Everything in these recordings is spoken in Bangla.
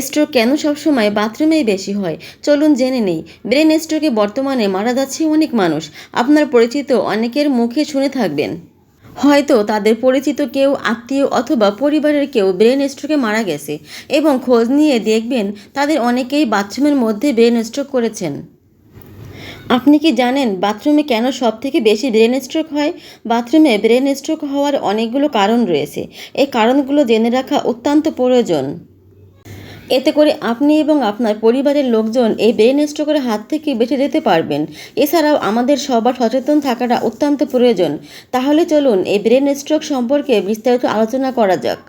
স্ট্রোক কেন সবসময় বাথরুমেই বেশি হয়? চলুন জেনে নেই। ব্রেন স্ট্রোকে বর্তমানে মারা যাচ্ছে অনেক মানুষ। আপনার পরিচিত অনেকের মুখে শুনে থাকবেন। হয়তো তাদের পরিচিত কেউ আত্মীয় অথবা পরিবারের কেউ ব্রেন স্ট্রোকে মারা গেছে এবং খোঁজ নিয়ে দেখবেন তাদের অনেকেই বাথরুমের মধ্যে ব্রেন স্ট্রোক করেছেন। আপনি কি জানেন বাথরুমে কেন সব থেকে বেশি ব্রেন স্ট্রোক হয়? বাথরুমে ব্রেন স্ট্রোক হওয়ার অনেকগুলো কারণ রয়েছে। এই কারণগুলো জেনে রাখা অত্যন্ত প্রয়োজন। এতে করে আপনি এবং আপনার পরিবারের লোকজন এই ব্রেন স্ট্রোকের হাত থেকে বেঁচে যেতে পারবেন। এছাড়াও আমাদের সবার সচেতন থাকাটা অত্যন্ত প্রয়োজন। তাহলে চলুন এই ব্রেন স্ট্রোক সম্পর্কে বিস্তারিত আলোচনা করা যাক।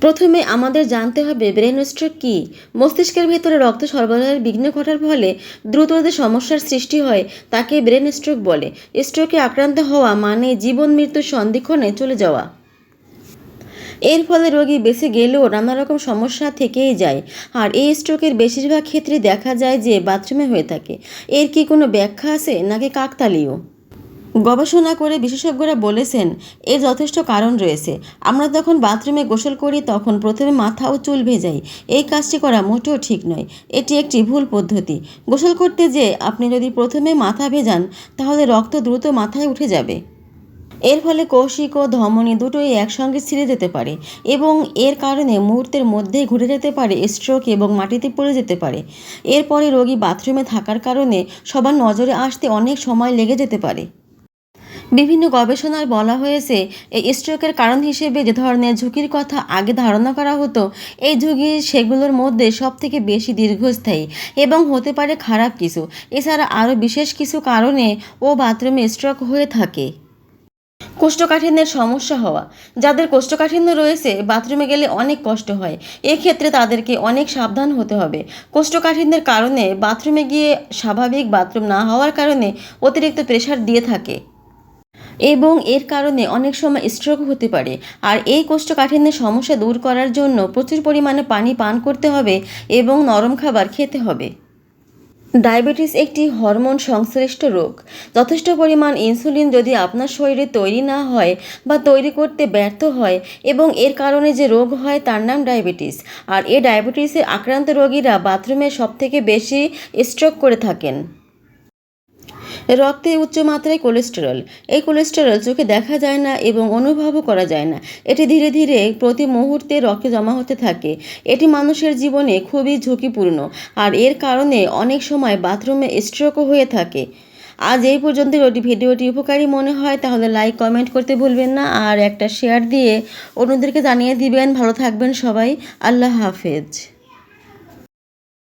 প্রথমে আমাদের জানতে হবে ব্রেন স্ট্রোক কী। মস্তিষ্কের ভেতরে রক্ত সরবরাহের বিঘ্ন ঘটার ফলে দ্রুত যে সমস্যার সৃষ্টি হয় তাকে ব্রেন স্ট্রোক বলে। স্ট্রোকে আক্রান্ত হওয়া মানে জীবন মৃত্যুর সন্ধিক্ষণে চলে যাওয়া। এর ফলে রোগী বেঁচে গেলেও নানা রকম সমস্যা থেকেই যায়। আর এই স্ট্রোকের বেশিরভাগ ক্ষেত্রে দেখা যায় যে বাথরুমে হয়ে থাকে। এর কি কোনো ব্যাখ্যা আছে নাকি কাকতালীয়? গবেষণা করে বিশেষজ্ঞরা বলেছেন, এর যথেষ্ট কারণ রয়েছে। আমরা যখন বাথরুমে গোসল করি, তখন প্রথমে মাথা ও চুল ভেজাই। এই কাজটি করা মোটেও ঠিক নয়। এটি একটি ভুল পদ্ধতি। গোসল করতে যে আপনি যদি প্রথমে মাথা ভেজান, তাহলে রক্ত দ্রুত মাথায় উঠে যাবে। এর ফলে কৌশিক ও ধমনী দুটোই একসঙ্গে ছিঁড়ে যেতে পারে এবং এর কারণে মুহূর্তের মধ্যেই ঘুরে যেতে পারে স্ট্রোক এবং মাটিতে পড়ে যেতে পারে। এরপরে রোগী বাথরুমে থাকার কারণে সবার নজরে আসতে অনেক সময় লেগে যেতে পারে। বিভিন্ন গবেষণায় বলা হয়েছে, এই স্ট্রোকের কারণ হিসেবে যে ধরনের ঝুঁকির কথা আগে ধারণা করা হতো, এই ঝুঁকি সেগুলোর মধ্যে সবথেকে বেশি দীর্ঘস্থায়ী এবং হতে পারে খারাপ কিছু। এছাড়া আরও বিশেষ কিছু কারণে ও বাথরুমে স্ট্রোক হয়ে থাকে। কোষ্ঠকাঠিন্যের সমস্যা হওয়া। যাদের কোষ্ঠকাঠিন্য রয়েছে, বাথরুমে গেলে অনেক কষ্ট হয়। এক্ষেত্রে তাদেরকে অনেক সাবধান হতে হবে। কোষ্ঠকাঠিন্যের কারণে বাথরুমে গিয়ে স্বাভাবিক বাথরুম না হওয়ার কারণে অতিরিক্ত প্রেশার দিয়ে থাকে। এবং এর কারণে অনেক সময় স্ট্রোক হতে পারে। আর এই কোষ্ঠকাঠিন্যের সমস্যা দূর করার জন্য প্রচুর পরিমাণে পানি পান করতে হবে এবং নরম খাবার খেতে হবে। ডায়াবেটিস একটি হরমোন সংশ্লিষ্ট রোগ। যথেষ্ট পরিমাণ ইনসুলিন যদি আপনার শরীরে তৈরি না হয় বা তৈরি করতে ব্যর্থ হয় এবং এর কারণে যে রোগ হয় তার নাম ডায়াবেটিস। আর এ ডায়াবেটিসে আক্রান্ত রোগীরা বাথরুমে সবথেকে বেশি স্ট্রোক করে থাকেন। রক্তে উচ্চ মাত্রায় কোলেস্টেরল। এই কোলেস্টেরল চোখে দেখা যায় না এবং অনুভবও করা যায় না। এটি ধীরে ধীরে প্রতি মুহূর্তে রক্তে জমা হতে থাকে। এটি মানুষের জীবনে খুবই ঝুঁকিপূর্ণ আর এর কারণে অনেক সময় বাথরুমে স্ট্রোকও হয়ে থাকে। আজ এই পর্যন্ত ওটি ভিডিওটি উপকারী মনে হয়, তাহলে লাইক, কমেন্ট করতে ভুলবেন না আর একটা শেয়ার দিয়ে অন্যদেরকে জানিয়ে দিবেন। ভালো থাকবেন সবাই। আল্লাহ হাফেজ।